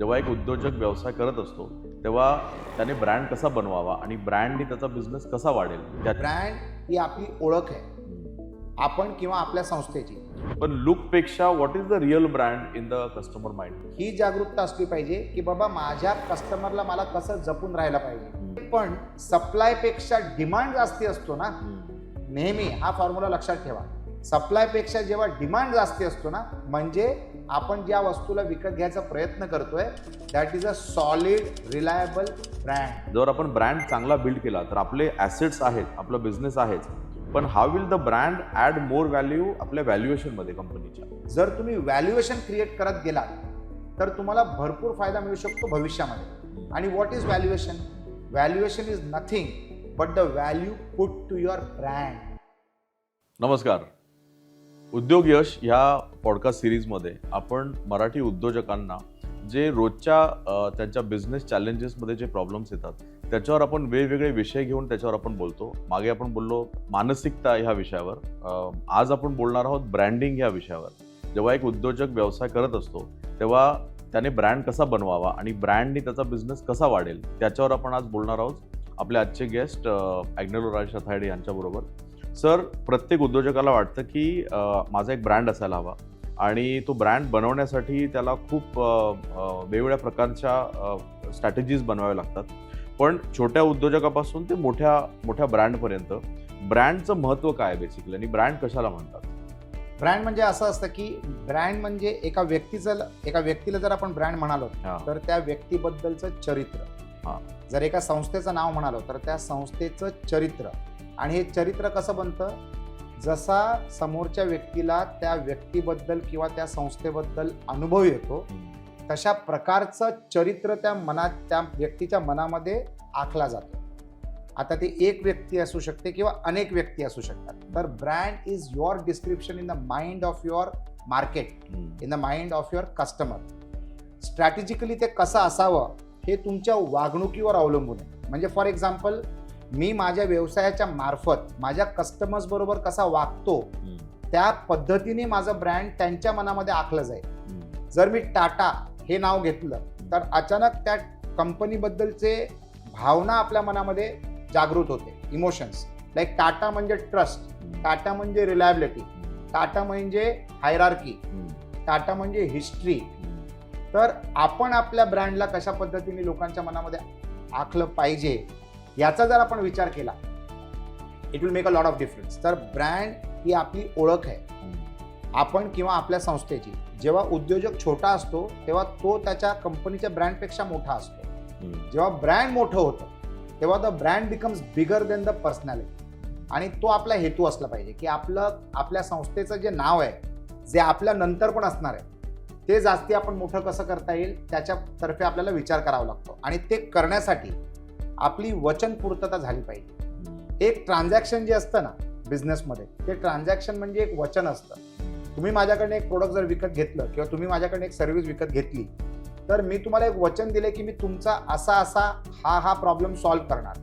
जेव्हा एक उद्योजक व्यवसाय करत असतो तेव्हा त्याने ब्रँड कसा बनवावा आणि ब्रँडने त्याचा बिझनेस कसा वाढेल? ब्रँड ही आपली ओळख आहे. आपण किंवा आपल्या संस्थेची. पण लुकपेक्षा what is the real brand in the customer mind ही जागरूकता असली पाहिजे की बाबा माझ्या कस्टमरला मला कसं जपून राहायला पाहिजे. पण सप्लायपेक्षा डिमांड जास्ती असतो ना नेहमी हा फॉर्म्युला लक्षात ठेवा. सप्लायपेक्षा जेव्हा डिमांड जास्ती असतो ना म्हणजे आपण ज्या वस्तूला विकत घ्यायचा प्रयत्न करतोय that is a solid reliable brand जर आपण ब्रँड चांगला बिल्ड केला तर आपले ॲसेट्स आहेत आपला बिझनेस आहेच पण how will the brand add more value आपल्या व्हॅल्युएशनमध्ये कंपनीच्या जर तुम्ही व्हॅल्युएशन क्रिएट करत गेलात तर तुम्हाला भरपूर फायदा मिळू शकतो भविष्यामध्ये. आणि what is valuation valuation is nothing but the value put to your brand नमस्कार. उद्योग यश ह्या पॉडकास्ट सिरीजमध्ये आपण मराठी उद्योजकांना जे रोजच्या त्यांच्या बिझनेस चॅलेंजेसमध्ये जे प्रॉब्लेम्स येतात त्याच्यावर आपण वेगवेगळे विषय घेऊन त्याच्यावर आपण बोलतो. मागे आपण बोललो मानसिकता ह्या विषयावर. आज आपण बोलणार आहोत ब्रँडिंग ह्या विषयावर. जेव्हा एक उद्योजक व्यवसाय करत असतो तेव्हा त्याने ब्रँड कसा बनवावा आणि ब्रँडने त्याचा बिझनेस कसा वाढेल त्याच्यावर आपण आज बोलणार आहोत. आपले आजचे गेस्ट ॲग्नेलो राज रथायडे यांच्याबरोबर. सर प्रत्येक उद्योजकाला वाटतं की माझा एक ब्रँड असायला हवा. आणि तो ब्रँड बनवण्यासाठी त्याला खूप वेगवेगळ्या प्रकारच्या स्ट्रॅटेजीज बनवाव्या लागतात. पण छोट्या उद्योजकापासून ते मोठ्या मोठ्या ब्रँडपर्यंत ब्रँडचं महत्त्व काय बेसिकली आणि ब्रँड कशाला म्हणतात? ब्रँड म्हणजे असं असतं की ब्रँड म्हणजे एका व्यक्तीचं एका व्यक्तीला जर आपण ब्रँड म्हणालो. तर त्या व्यक्तीबद्दलचं हा. चरित्र जर एका संस्थेचं नाव म्हणालो तर त्या संस्थेचं चरित्र. आणि हे चरित्र कसं बनतं? जसा समोरच्या व्यक्तीला त्या व्यक्तीबद्दल किंवा त्या संस्थेबद्दल अनुभव येतो तशा प्रकारचं चरित्र त्या मनात त्या व्यक्तीच्या मनामध्ये आखला जातो. आता ती एक व्यक्ती असू शकते किंवा अनेक व्यक्ती असू शकतात. तर brand is your description in the mind of your market in the mind of your customer. Strategically ते कसं असावं हे तुमच्या वागणुकीवर अवलंबून आहे. म्हणजे फॉर एक्झाम्पल मी माझ्या व्यवसायाच्या मार्फत माझ्या कस्टमर्स बरोबर कसा वागतो त्या पद्धतीने माझं ब्रँड त्यांच्या मनामध्ये आखलं जाईल. जर मी टाटा हे नाव घेतलं तर अचानक त्या कंपनीबद्दलचे भावना आपल्या मनामध्ये जागृत होते इमोशन्स लाईक टाटा म्हणजे ट्रस्ट टाटा म्हणजे रिलायबिलिटी टाटा म्हणजे हायरार्की टाटा म्हणजे हिस्ट्री तर आपण आपल्या ब्रँडला कशा पद्धतीने लोकांच्या मनामध्ये आखलं पाहिजे याचा जर आपण विचार केला it will make a lot of difference तर ब्रँड ही आपली ओळख आहे. आपण किंवा आपल्या संस्थेची जेव्हा उद्योजक छोटा असतो तेव्हा तो त्याच्या कंपनीच्या ब्रँडपेक्षा मोठा असतो. जेव्हा ब्रँड मोठं होतं तेव्हा the brand becomes bigger than the personality आणि तो आपला हेतू असला पाहिजे की आपलं आपल्या संस्थेचं जे नाव आहे जे आपल्या नंतर पण असणार आहे ते जास्ती आपण मोठं कसं करता येईल त्याच्यातर्फे आपल्याला विचार करावा लागतो. आणि ते करण्यासाठी आपली वचनपूर्तता झाली पाहिजे. एक ट्रान्झॅक्शन जे असतं ना बिझनेसमध्ये ते ट्रान्झॅक्शन म्हणजे एक वचन असतं. तुम्ही माझ्याकडनं एक प्रोडक्ट जर विकत घेतलं किंवा तुम्ही माझ्याकडनं एक सर्व्हिस विकत घेतली तर मी तुम्हाला एक वचन दिले की मी तुमचा असा असा हा हा प्रॉब्लेम सॉल्व्ह करणार.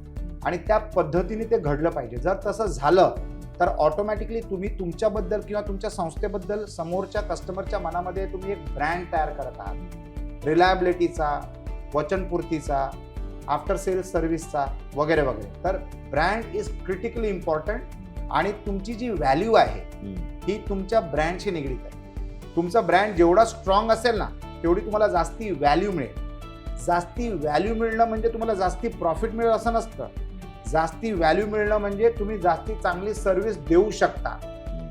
आणि त्या पद्धतीने ते घडलं पाहिजे. जर तसं झालं तर ऑटोमॅटिकली तुम्ही तुमच्याबद्दल किंवा तुमच्या संस्थेबद्दल समोरच्या कस्टमरच्या मनामध्ये तुम्ही एक ब्रँड तयार करत आहात. रिलायबिलिटीचा वचनपूर्तीचा आफ्टर सेल्स सर्व्हिसचा वगैरे वगैरे. तर ब्रँड इज क्रिटिकली इम्पॉर्टंट आणि तुमची जी व्हॅल्यू आहे ही तुमच्या ब्रँडशी निगडीत आहे. तुमचा ब्रँड जेवढा स्ट्रॉंग असेल ना तेवढी तुम्हाला जास्ती व्हॅल्यू मिळेल. जास्ती व्हॅल्यू मिळणं म्हणजे तुम्हाला जास्ती प्रॉफिट मिळेल असं नसतं. जास्ती व्हॅल्यू मिळणं म्हणजे तुम्ही जास्ती चांगली सर्व्हिस देऊ शकता.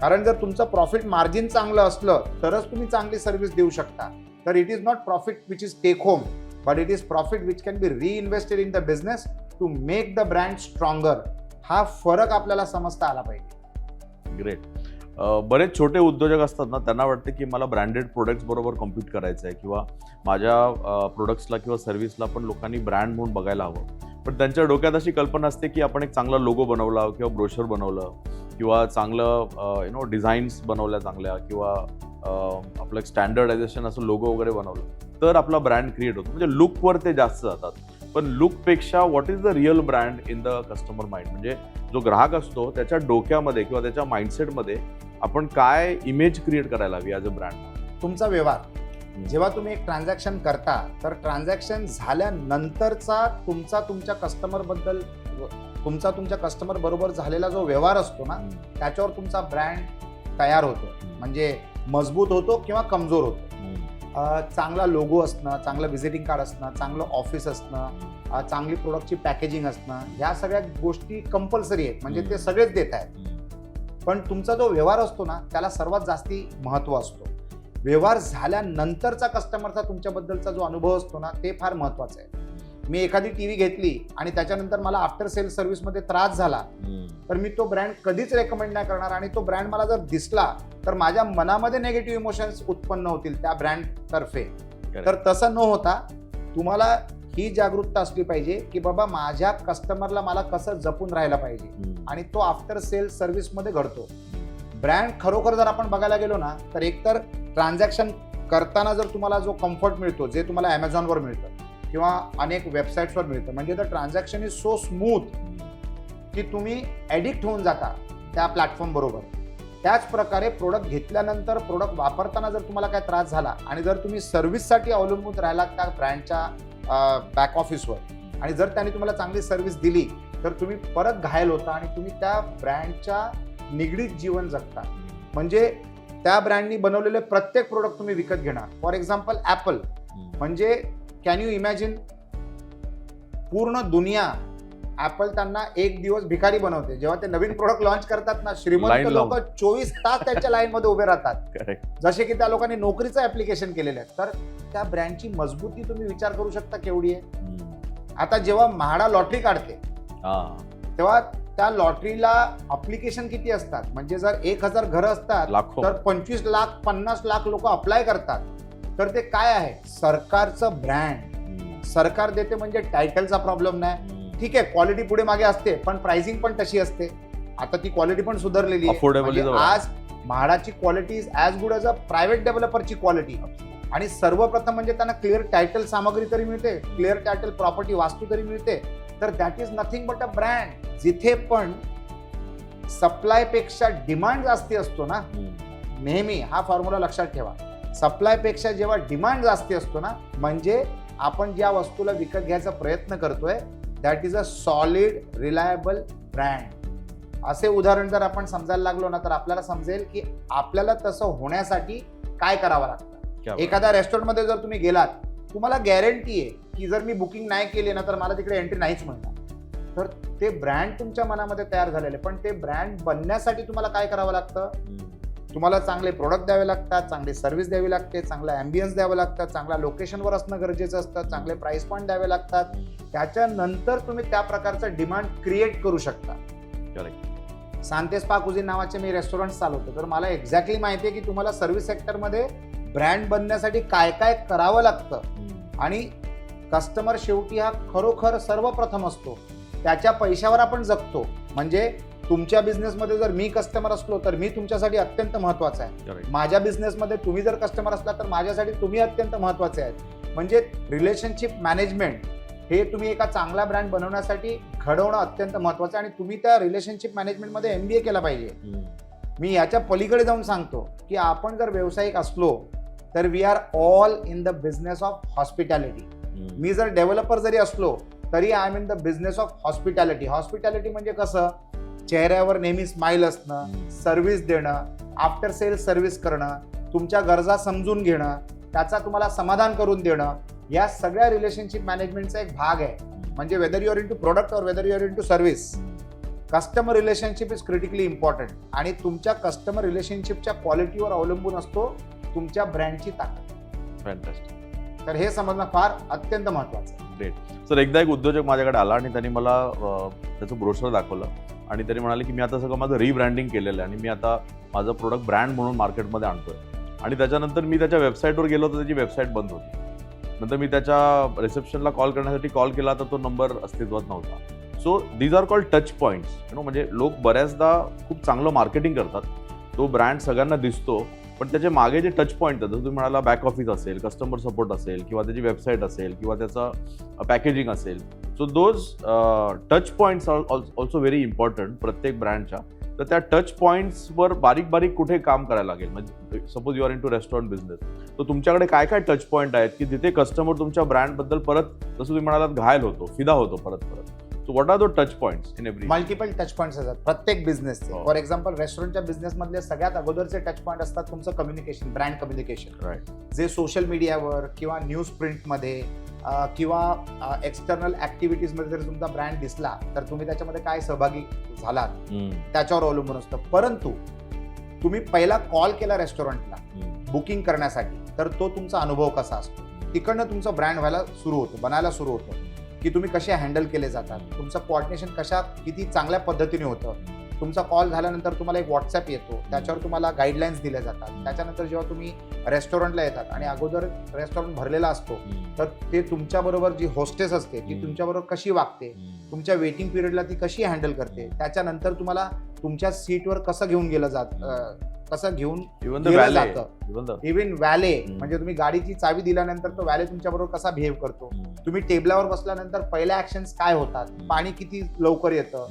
कारण जर तुमचं प्रॉफिट मार्जिन चांगलं असलं तरच तुम्ही चांगली सर्व्हिस देऊ शकता. तर it is not profit which is take home but it is profit which can be reinvested in the business to make the brand stronger हा फरक आपल्याला समजता आला पाहिजे. ग्रेट बरेच छोटे उद्योजक असतात ना त्यांना वाटतं की मला ब्रँडेड प्रोडक्ट्स बरोबर कम्पीट करायचं आहे किंवा माझ्या प्रोडक्ट्सला किंवा सर्व्हिसला पण लोकांनी ब्रँड म्हणून बघायला हवं. पण त्यांच्या डोक्यात अशी कल्पना असते की आपण एक चांगला लोगो बनवला किंवा ब्रोशर बनवलं किंवा चांगलं यु नो डिझाईन्स बनवल्या चांगल्या किंवा आपलं एक स्टँडर्डायझेशन असं लोगो वगैरे बनवलं. तर आपला ब्रँड क्रिएट होतो. म्हणजे लुकवर ते जास्त जातात. पण लुकपेक्षा what is the real brand in the customer mind म्हणजे जो ग्राहक असतो त्याच्या डोक्यामध्ये किंवा त्याच्या माइंडसेटमध्ये आपण काय इमेज क्रिएट करायला हवी ॲज अ ब्रँड तुमचा व्यवहार. जेव्हा तुम्ही एक ट्रान्झॅक्शन करता तर ट्रान्झॅक्शन झाल्यानंतरचा तुमचा तुमच्या कस्टमरबद्दल तुमचा तुमच्या कस्टमर बरोबर झालेला जो व्यवहार असतो ना. त्याच्यावर तुमचा ब्रँड तयार होतो. म्हणजे मजबूत होतो किंवा कमजोर होतो. चांगला लोगो असणं चांगलं व्हिजिटिंग कार्ड असणं चांगलं ऑफिस असणं चांगली प्रोडक्टची पॅकेजिंग असणं ह्या सगळ्या गोष्टी कंपल्सरी आहेत म्हणजे ते. सगळेच देत आहेत. पण तुमचा जो व्यवहार असतो ना त्याला सर्वात जास्ती महत्त्व असतो व्यवहार झाल्यानंतरचा कस्टमरचा तुमच्याबद्दलचा जो अनुभव असतो ना ते फार महत्वाचं आहे मी एखादी टी व्ही घेतली आणि त्याच्यानंतर मला आफ्टर सेल सर्व्हिसमध्ये त्रास झाला. तर मी तो ब्रँड कधीच रेकमेंड नाही करणार आणि तो ब्रँड मला जर दिसला तर माझ्या मनामध्ये नेगेटिव्ह इमोशन्स उत्पन्न होतील त्या ब्रँड तर्फे तर तसं न होता तुम्हाला ही जागरूकता असली पाहिजे की बाबा माझ्या कस्टमरला मला कसं जपून राहायला पाहिजे. आणि तो आफ्टर सेल सर्व्हिसमध्ये घडतो ब्रँड खरोखर जर आपण बघायला गेलो ना तर एकतर ट्रान्झॅक्शन करताना जर तुम्हाला जो कम्फर्ट मिळतो जे तुम्हाला ॲमेझॉनवर मिळतं किंवा अनेक वेबसाईट्सवर मिळतं म्हणजे the transaction is so smooth. की तुम्ही ॲडिक्ट होऊन जाता त्या प्लॅटफॉर्म बरोबर त्याच प्रकारे प्रोडक्ट घेतल्यानंतर प्रोडक्ट वापरताना जर तुम्हाला काय त्रास झाला आणि जर तुम्ही सर्व्हिससाठी अवलंबून राहिलात त्या ब्रँडच्या बॅक ऑफिसवर आणि जर त्यांनी तुम्हाला चांगली सर्व्हिस दिली तर तुम्ही परत घायल होता आणि तुम्ही त्या ब्रँडच्या निगडीत जीवन जगता म्हणजे त्या ब्रँडनी बनवलेले प्रत्येक प्रोडक्ट तुम्ही विकत घेणार फॉर एक्झाम्पल ॲपल. म्हणजे कॅन यू इमॅजिन पूर्ण दुनिया ऍपल त्यांना एक दिवस भिकारी बनवते जेव्हा ते नवीन प्रोडक्ट लॉन्च करतात ना श्रीमंत लोक. चोवीस तास त्यांच्या लाईन मध्ये उभे राहतात. जसे की त्या लोकांनी नोकरीचं ऍप्लिकेशन केलेलं आहे तर त्या ब्रँडची मजबूती तुम्ही विचार करू शकता केवढी आहे. आता जेव्हा म्हाडा लॉटरी काढते हा. तेव्हा त्या लॉटरीला अप्लिकेशन किती असतात म्हणजे जर एक हजार घरं असतात तर पंचवीस लाख पन्नास लाख लोक अप्लाय करतात तर ते काय आहे? सरकारचं ब्रँड. सरकार देते म्हणजे टायटलचा प्रॉब्लेम नाही. ठीक आहे क्वालिटी पुढे मागे असते पण प्राइसिंग पण तशी असते. आता ती क्वालिटी पण सुधारलेली आहे. म्हणजे आज म्हाडाची quality is as good as a private डेव्हलपरची quality आणि सर्वप्रथम म्हणजे त्यांना क्लिअर टायटल सामग्री तरी मिळते क्लिअर टायटल प्रॉपर्टी वास्तू तरी मिळते. तर that is nothing but a brand जिथे पण सप्लायपेक्षा डिमांड जास्ती असतो ना. नेहमी हा फॉर्म्युला लक्षात ठेवा. सप्लायपेक्षा जेव्हा डिमांड जास्ती असतो ना म्हणजे आपण ज्या वस्तूला विकत घ्यायचा प्रयत्न करतोय that is a solid reliable brand असे उदाहरण जर आपण समजायला लागलो ना तर आपल्याला समजेल की आपल्याला तसं होण्यासाठी काय करावं लागतं. एखाद्या रेस्टॉरंटमध्ये जर तुम्ही गेलात तुम्हाला गॅरंटी आहे की जर मी बुकिंग नाही केली ना तर मला तिकडे एंट्री नाहीच मिळणार. तर ते ब्रँड तुमच्या मनामध्ये तयार झालेले पण ते ब्रँड बनण्यासाठी तुम्हाला काय करावं लागतं. तुम्हाला चांगले प्रोडक्ट द्यावे लागतात चांगली सर्व्हिस द्यावी लागते चांगलं अँबियन्स द्यावं लागतं चांगल्या लोकेशनवर असणं गरजेचं असतं चांगले प्राइस पॉईंट द्यावे लागतात. त्याच्यानंतर तुम्ही त्या प्रकारचं डिमांड क्रिएट करू शकता. सांतेस पा कुझिन नावाचे मी रेस्टॉरंट चालवतो. तर मला एक्झॅक्टली माहिती आहे की तुम्हाला सर्व्हिस सेक्टरमध्ये ब्रँड बनण्यासाठी काय काय करावं लागतं. आणि कस्टमर शेवटी हा खरोखर सर्वप्रथम असतो. त्याच्या पैशावर आपण जगतो. म्हणजे तुमच्या बिझनेसमध्ये जर मी कस्टमर असलो तर मी तुमच्यासाठी अत्यंत महत्त्वाचा आहे. माझ्या बिझनेसमध्ये तुम्ही जर कस्टमर असला तर माझ्यासाठी तुम्ही अत्यंत महत्त्वाचे आहेत म्हणजे रिलेशनशिप मॅनेजमेंट हे तुम्ही एका चांगला ब्रँड बनवण्यासाठी घडवणं अत्यंत महत्वाचं आहे आणि तुम्ही त्या रिलेशनशिप मॅनेजमेंटमध्ये एम बी ए केला पाहिजे. मी याच्या पलीकडे जाऊन सांगतो की आपण जर व्यावसायिक असलो तर we are all in the business of hospitality. मी जर डेव्हलपर जरी असलो तरी I am in the business of hospitality hospitality म्हणजे कसं चेहऱ्यावर नेहमी स्माईल असणं. सर्व्हिस देणं आफ्टर सेल सर्व्हिस करणं तुमच्या गरजा समजून घेणं त्याचा तुम्हाला समाधान करून देणं या सगळ्या रिलेशनशिप मॅनेजमेंटचा एक भाग आहे. म्हणजे whether you're into product or whether you're into service customer relationship is critically important आणि तुमच्या कस्टमर रिलेशनशिपच्या क्वालिटीवर अवलंबून असतो तुमच्या ब्रँडची ताकद. तर हे समजणं फार अत्यंत महत्वाचं आहे. ग्रेट सर एकदा एक उद्योजक माझ्याकडे आला आणि त्यांनी मला त्याचं ब्रोशर दाखवलं. आणि त्याने म्हणाले की मी आता सगळं माझं रिब्रँडिंग केलेलं आहे आणि मी आता माझं प्रोडक्ट ब्रँड म्हणून मार्केटमध्ये आणतोय. आणि त्याच्यानंतर मी त्याच्या वेबसाईटवर गेलो तर त्याची वेबसाईट बंद होती. नंतर मी त्याच्या रिसेप्शनला कॉल करण्यासाठी कॉल केला तर तो नंबर अस्तित्वात नव्हता. So these are called touch points you know म्हणजे लोक बऱ्याचदा खूप चांगलं मार्केटिंग करतात. तो ब्रँड सगळ्यांना दिसतो. पण त्याचे मागे जे टच पॉईंट आहेत जसं तुम्ही म्हणाला बॅक ऑफिस असेल कस्टमर सपोर्ट असेल किंवा त्याची वेबसाईट असेल किंवा त्याचं पॅकेजिंग असेल. So those touch points also very important प्रत्येक ब्रँडच्या तर त्या टच पॉईंट्सवर बारीक बारीक कुठे काम करायला लागेल? म्हणजे suppose you are into restaurant business तर तुमच्याकडे काय काय टच पॉईंट आहेत की जिथे कस्टमर तुमच्या ब्रँडबद्दल परत जसं तुम्ही म्हणालात घायल होतो फिदा होतो परत परत. So what are those touch points in every multiple touch points असतात. प्रत्येक बिझनेसचे. फॉर एक्झाम्पल रेस्टॉरंटच्या बिझनेस मधले सगळ्यात अगोदरचे टच पॉईंट असतात तुमचं कम्युनिकेशन ब्रँड कम्युनिकेशन राईट जे सोशल मीडियावर किंवा न्यूज प्रिंटमध्ये किंवा एक्सटर्नल ऍक्टिव्हिटीजमध्ये जर तुमचा ब्रँड दिसला तर तुम्ही त्याच्यामध्ये काय सहभागी झालात? त्याच्यावर अवलंबून असतं. परंतु तुम्ही पहिला कॉल केला रेस्टॉरंटला बुकिंग करण्यासाठी तर तो तुमचा अनुभव कसा असतो? तिकडनं तुमचं ब्रँड व्हायला सुरू होतो बनायला सुरू होतं. की तुम्ही कसे हँडल केले जातात? तुमचं कोऑर्डिनेशन कशा किती चांगल्या पद्धतीने होतं? तुमचा कॉल झाल्यानंतर तुम्हाला एक व्हॉट्सअप येतो. त्याच्यावर तुम्हाला गाईडलाईन्स दिल्या जातात. त्याच्यानंतर जेव्हा तुम्ही रेस्टॉरंटला येतात आणि अगोदर रेस्टॉरंट भरलेला असतो तर ते तुमच्याबरोबर जी होस्टेस असते ती. तुमच्याबरोबर कशी वागते तुमच्या वेटिंग पिरियडला ती कशी हँडल करते त्याच्यानंतर तुम्हाला तुमच्या सीटवर कसं घेऊन गेलं जात कसं घेऊन जातं. इव्हन व्हॅले हम्म. म्हणजे तुम्ही गाडीची चावी दिल्यानंतर तो व्हॅले तुमच्याबरोबर कसा बिहेव करतो. तुम्ही टेबलावर बसल्यानंतर पहिल्या ऍक्शन्स काय होतात. पाणी किती लवकर येतं?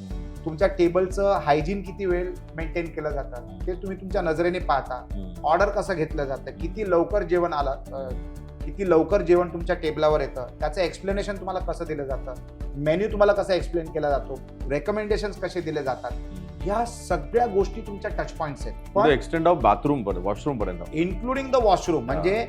तुमच्या टेबलचं हायजीन किती वेळ मेंटेन केलं जातं ते तुम्ही तुमच्या नजरेने पाहता. ऑर्डर कसं घेतलं जातं किती लवकर जेवण आलं किती लवकर जेवण तुमच्या टेबलावर येतं त्याचं एक्सप्लेनेशन तुम्हाला कसं दिलं जातं मेन्यू तुम्हाला कसा एक्सप्लेन केला जातो रेकमेंडेशन कसे दिले जातात ह्या सगळ्या गोष्टी तुमच्या टच पॉईंट्स आहेत. एक्सटेंड ऑफ बाथरूम पर्यंत वॉशरूम पर्यंत. इन्क्लुडिंग द वॉशरूम म्हणजे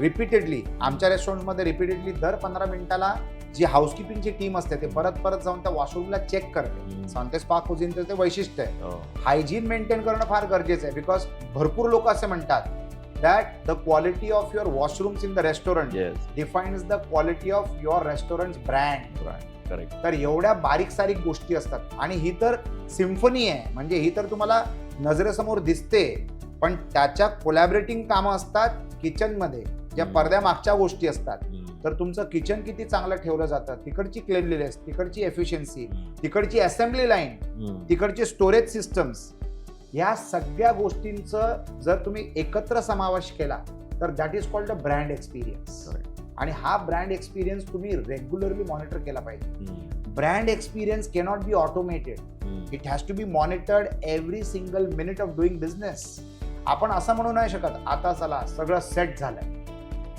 रिपीटेडली आमच्या रेस्टॉरंटमध्ये रिपीटेडली दर पंधरा मिनिटाला जी हाऊसकीपिंगची टीम असते ते परत परत जाऊन त्या वॉशरूमला चेक करते. सांतेस पाक कुझिनचं ते वैशिष्ट्य आहे. हो. हायजीन मेंटेन करणं फार गरजेचं आहे बिकॉज भरपूर लोक असे म्हणतात that the quality of your washrooms in the restaurant defines the quality of your restaurant brand तर एवढ्या बारीक सारीक गोष्टी असतात. आणि ही तर सिम्फनी आहे. म्हणजे ही तर तुम्हाला नजरेसमोर दिसते पण त्याच्या कोलॅबरेटिंग कामं असतात किचनमध्ये ज्या हम्म. पडद्या मागच्या गोष्टी असतात. तर तुमचं किचन किती चांगलं ठेवलं जातं? तिकडची क्लेनलीनेस तिकडची एफिशियन्सी तिकडची असेंब्ली लाईन तिकडचे स्टोरेज सिस्टम्स या सगळ्या गोष्टींचं जर तुम्ही एकत्र समावेश केला तर that is called a brand experience आणि हा ब्रँड एक्सपिरियन्स तुम्ही रेग्युलरली मॉनिटर केला पाहिजे. Brand experience cannot be automated it has to be monitored every single minute of doing business आपण असं म्हणू नाही शकत आता चला सगळं सेट झालंय.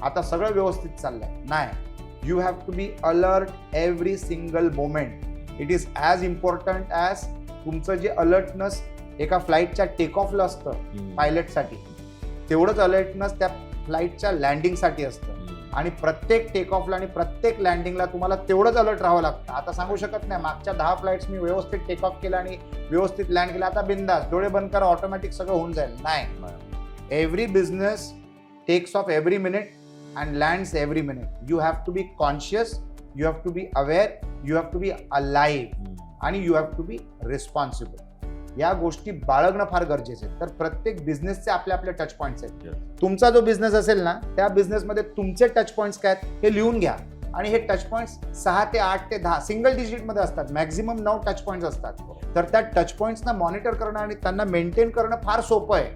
आता सगळं व्यवस्थित चाललंय. नाही. You have to be alert every single moment it is as important as तुमचं जे अलर्टनेस एका फ्लाईटच्या टेक ऑफला असतं पायलटसाठी तेवढंच अलर्टनेस त्या फ्लाईटच्या लँडिंगसाठी असतं. आणि प्रत्येक टेक ऑफला आणि प्रत्येक लँडिंगला तुम्हाला तेवढंच अलर्ट राहावं लागतं. आता सांगू शकत नाही मागच्या दहा फ्लाईट्स मी व्यवस्थित टेक ऑफ केला आणि व्यवस्थित लँड केला. आता बिंदास डोळे बंद करा ऑटोमॅटिक सगळं होऊन जाईल. नाही. Every business takes off every minute and lands every minute you have to be conscious you have to be aware you have to be alive आणि you have to be responsible या गोष्टी बाळगणं फार गरजेचं आहे. तर प्रत्येक बिझनेसचे आपले आपले टच पॉईंट्स आहेत. तुमचा जो बिझनेस असेल ना त्या बिझनेसमध्ये तुमचे टच पॉईंट्स काय आहेत हे लिहून घ्या. आणि हे टच पॉईंट्स सहा ते आठ ते दहा सिंगल डिजिटमध्ये असतात. मॅक्झिमम नऊ टच पॉईंट्स असतात. तर त्या टच पॉईंट्सना मॉनिटर करणं आणि त्यांना मेंटेन करणं फार सोपं आहे.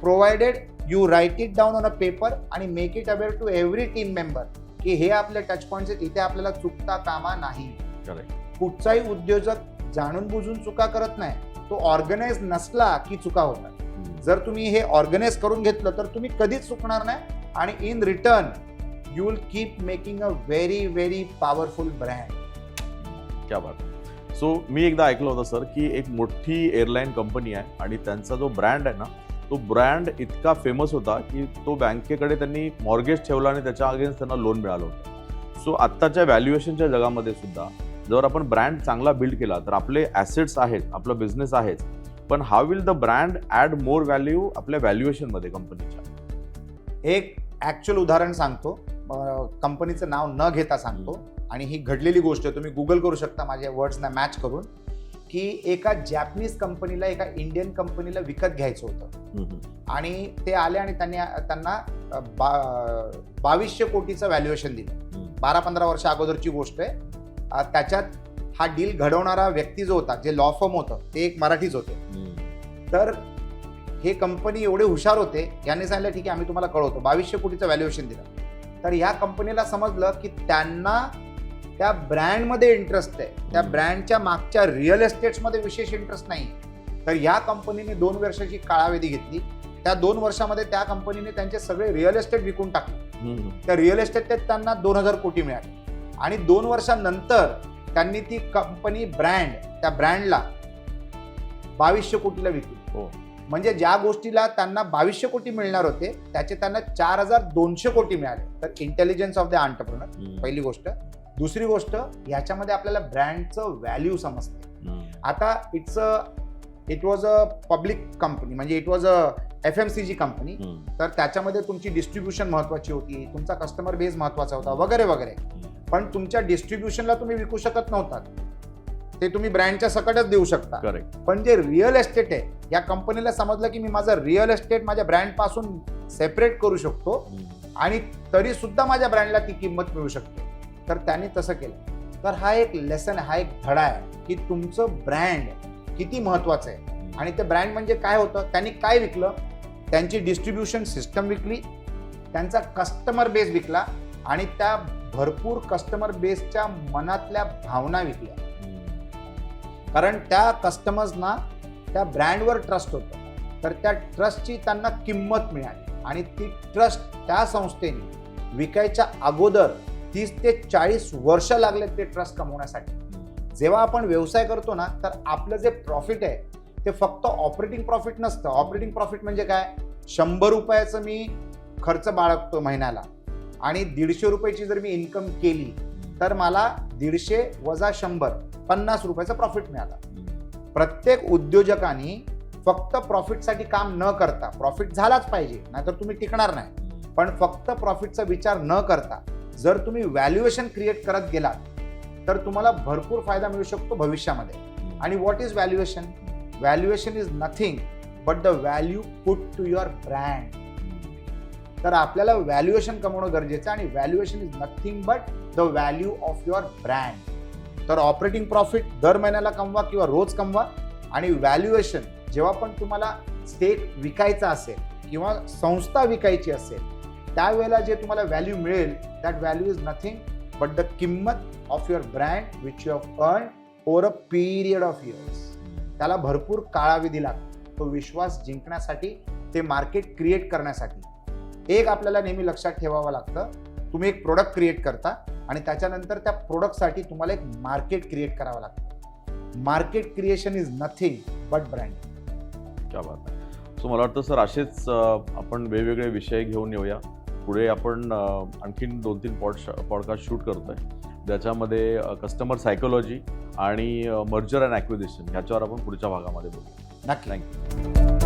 Provided you write it down on a paper आणि make it aware to every team member की हे आपले टच पॉईंट्स आहेत इथे आपल्याला चुकता कामा नाही. कुठचाही उद्योजक जाणून बुजून चुका करत नाही तो ऑर्गनाइज नसला की चुका होतात. जर तुम्ही हे ऑर्गनाइज करून घेतलं तर तुम्ही कधीच चुकणार नाही आणि in return you will keep making a very very powerful brand क्या बात सो मी एकदा ऐकलं होतं सर की एक मोठी एअरलाईन कंपनी आहे आणि त्यांचा जो ब्रँड आहे ना तो ब्रँड इतका फेमस होता की तो बँकेकडे त्यांनी मॉर्गेज ठेवला आणि त्याच्या अगेन्स्ट त्यांना लोन मिळालं होतं. सो आत्ताच्या व्हॅल्युएशनच्या जगामध्ये सुद्धा जर आपण ब्रँड चांगला बिल्ड केला तर आपले ॲसेट्स आहेत आपला बिझनेस आहेच पण how will the brand add more value आपल्या व्हॅल्युएशनमध्ये कंपनीच्या एक ऍक्च्युअल उदाहरण सांगतो. कंपनीचं नाव न घेता सांगतो. आणि ही घडलेली गोष्ट आहे तुम्ही गुगल करू शकता माझ्या वर्ड्सना मॅच करून. की एका जॅपनीज कंपनीला एका इंडियन कंपनीला विकत घ्यायचं होतं. आणि ते आले आणि त्यांनी त्यांना बा बावीसशे कोटीचं व्हॅल्युएशन दिलं. बारा पंधरा वर्ष अगोदरची गोष्ट आहे. त्याच्यात हा डील घडवणारा व्यक्ती जो होता जे लॉ फर्म होतं ते एक मराठीच होते. तर हे कंपनी एवढे हुशार होते यांनी सांगितलं ठीक आहे आम्ही तुम्हाला कळवतो. बावीसशे कोटीचं व्हॅल्युएशन दिलं. तर ह्या कंपनीला समजलं की त्यांना त्या ब्रँडमध्ये इंटरेस्ट आहे त्या. ब्रँडच्या मागच्या रिअल एस्टेट्समध्ये विशेष इंटरेस्ट नाही तर या कंपनीने दोन वर्षाची कालावधी घेतली त्या दोन वर्षामध्ये त्या कंपनीने त्यांचे सगळे रिअल एस्टेट विकून टाकले. त्या रिअल एस्टेट त्यांना दोन हजार कोटी मिळाले आणि दोन वर्षांनंतर त्यांनी ती कंपनी ब्रँड त्या ब्रँडला बावीसशे कोटीला विकली हो. म्हणजे ज्या गोष्टीला त्यांना बावीसशे कोटी मिळणार होते त्याचे त्यांना चार हजार दोनशे कोटी मिळाले तर इंटेलिजन्स ऑफ द आंटरप्रिनर. पहिली गोष्ट दुसरी गोष्ट याच्यामध्ये आपल्याला ब्रँडचं व्हॅल्यू समजते. आता it's a it was a public company म्हणजे it was a F M C G company. तर त्याच्यामध्ये तुमची डिस्ट्रीब्युशन महत्वाची होती तुमचा कस्टमर बेस महत्त्वाचा होता वगैरे वगैरे. पण तुमच्या डिस्ट्रीब्युशनला तुम्ही विकू शकत नव्हतात. ते तुम्ही ब्रँडच्या सकटच देऊ शकता. पण जे रिअल एस्टेट आहे या कंपनीला समजलं की मी माझं रिअल एस्टेट माझ्या ब्रँडपासून सेपरेट करू शकतो. आणि तरी सुद्धा माझ्या ब्रँडला ती किंमत मिळू शकते. तर त्याने तसं केलं. तर हा एक लेसन हा एक धडा आहे की तुमचं ब्रँड किती महत्वाचं आहे. आणि ते ब्रँड म्हणजे काय होतं? त्यांनी काय विकलं? त्यांची डिस्ट्रीब्युशन सिस्टम विकली त्यांचा कस्टमर बेस विकला आणि त्या भरपूर कस्टमर बेसच्या मनातल्या भावना विकल्या. कारण त्या कस्टमर्सना त्या ब्रँडवर ट्रस्ट होतं. तर त्या ट्रस्टची त्यांना किंमत मिळाली आणि ती ट्रस्ट त्या संस्थेने विकायच्या अगोदर तीस ते चाळीस वर्ष लागले ते ट्रस्ट कमवण्यासाठी. जेव्हा आपण व्यवसाय करतो ना तर आपलं जे प्रॉफिट आहे ते फक्त ऑपरेटिंग प्रॉफिट नसतं. ऑपरेटिंग प्रॉफिट म्हणजे काय? शंभर रुपयाचं मी खर्च बाळगतो महिन्याला आणि दीडशे रुपयाची जर मी इन्कम केली तर मला दीडशे वजा शंभर पन्नास रुपयाचं प्रॉफिट मिळालं. प्रत्येक उद्योजकांनी फक्त प्रॉफिटसाठी काम न करता प्रॉफिट झालाच पाहिजे नाहीतर तुम्ही टिकणार नाही. पण फक्त प्रॉफिटचा विचार न करता जर तुम्ही व्हॅल्युएशन क्रिएट करत गेलात तर तुम्हाला भरपूर फायदा मिळू शकतो भविष्यामध्ये. आणि what is valuation valuation is nothing but the value put to your brand तर आपल्याला व्हॅल्युएशन कमवणं गरजेचं आहे आणि valuation is nothing but the value of your brand तर ऑपरेटिंग प्रॉफिट दर महिन्याला कमवा किंवा रोज कमवा आणि व्हॅल्युएशन जेव्हा पण तुम्हाला स्टेक विकायचा असेल किंवा संस्था विकायची असेल त्यावेळेला जे तुम्हाला व्हॅल्यू मिळेल that value is nothing but the किंमत of your brand which you have earn over a period of years त्याला भरपूर काळाविधी लागतो. तो विश्वास जिंकण्यासाठी ते मार्केट क्रिएट करण्यासाठी. एक आपल्याला नेहमी लक्षात ठेवावं लागतं तुम्ही एक प्रोडक्ट क्रिएट करता आणि त्याच्यानंतर त्या प्रोडक्टसाठी तुम्हाला एक मार्केट क्रिएट करावं लागतं. Market creation is nothing but brand क्या बात सो मला वाटतं सर असेच आपण वेगवेगळे विषय घेऊन येऊया. पुढे आपण आणखीन दोन तीन पॉड पॉडकास्ट शूट करतोय. ज्याच्यामध्ये कस्टमर सायकोलॉजी आणि मर्जर अँड ॲक्विजिशन ह्याच्यावर आपण पुढच्या भागामध्ये बोलू. नक्की. थँक्यू